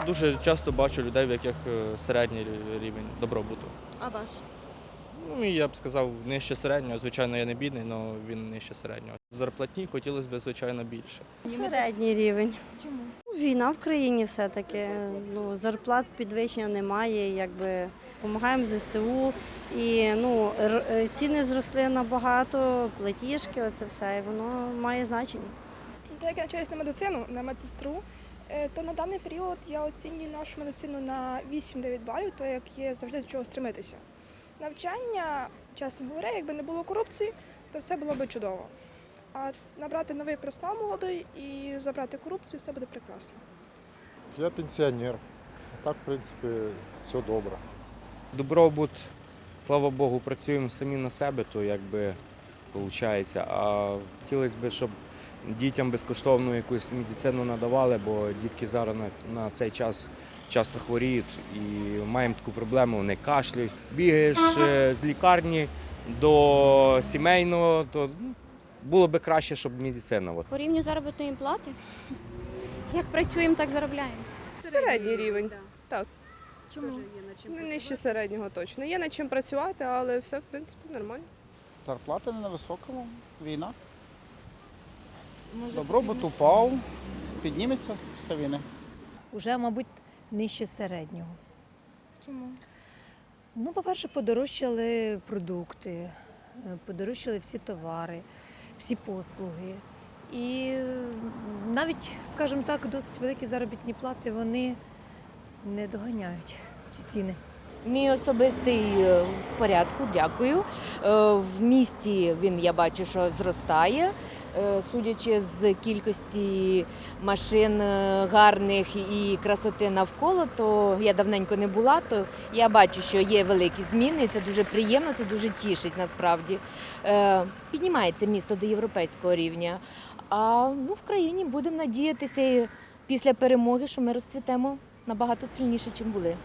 дуже часто бачу людей, в яких е, середній рівень добробуту. А ваш? Ну я б сказав, нижче середнього. Звичайно, я не бідний, але він нижче середнього. Зарплатні хотілося б, звичайно, більше. Середній рівень. Чому? Ну, Війна в країні все-таки. Ну, зарплат підвищення немає, якби допомагаємо ЗСУ. І ну, р- е, ціни зросли набагато, платіжки, оце все, і воно має значення. Так як я навчаюсь на медицину, на медсестру, то на даний період я оцінюю нашу медицину на 8-9 балів, то як є завжди до чого стремитися. Навчання, чесно говоря, якби не було корупції, то все було би чудово. А набрати новий персонал молодий і забрати корупцію, все буде прекрасно. Я пенсіонер. А так, в принципі, все добре. Добробут, слава Богу, працюємо самі на себе, то якби виходить. А хотілося б, щоб дітям безкоштовну якусь медицину надавали, бо дітки зараз на, на цей час часто хворіють і маємо таку проблему, вони кашляють. Бігаєш е, з лікарні до сімейного, то ну, було б краще, щоб медицина. По рівню заробітної плати. Як працюємо, так заробляємо. Середній рівень. Так. Чому? Не нижче середнього точно. Є над чим працювати, але все, в принципі, нормально. Зарплата не на високому, війна. Може, Добробут упав, підніметься після війни. Уже, мабуть, нижче середнього. Чому? Ну, по-перше, подорожчали продукти, е, подорожчали всі товари, всі послуги. І навіть, скажімо так, досить великі заробітні плати вони не доганяють ці ціни. Мій особистий е, в порядку, дякую. Е, В місті він я бачу, що зростає. Е, Судячи з кількості машин е, гарних і красоти навколо, то я давненько не була, то я бачу, що є великі зміни. Це дуже приємно, це дуже тішить насправді. Е, Піднімається місто до європейського рівня. А ну, в країні будемо надіятися після перемоги, що ми розцвітемо набагато сильніше, ніж були.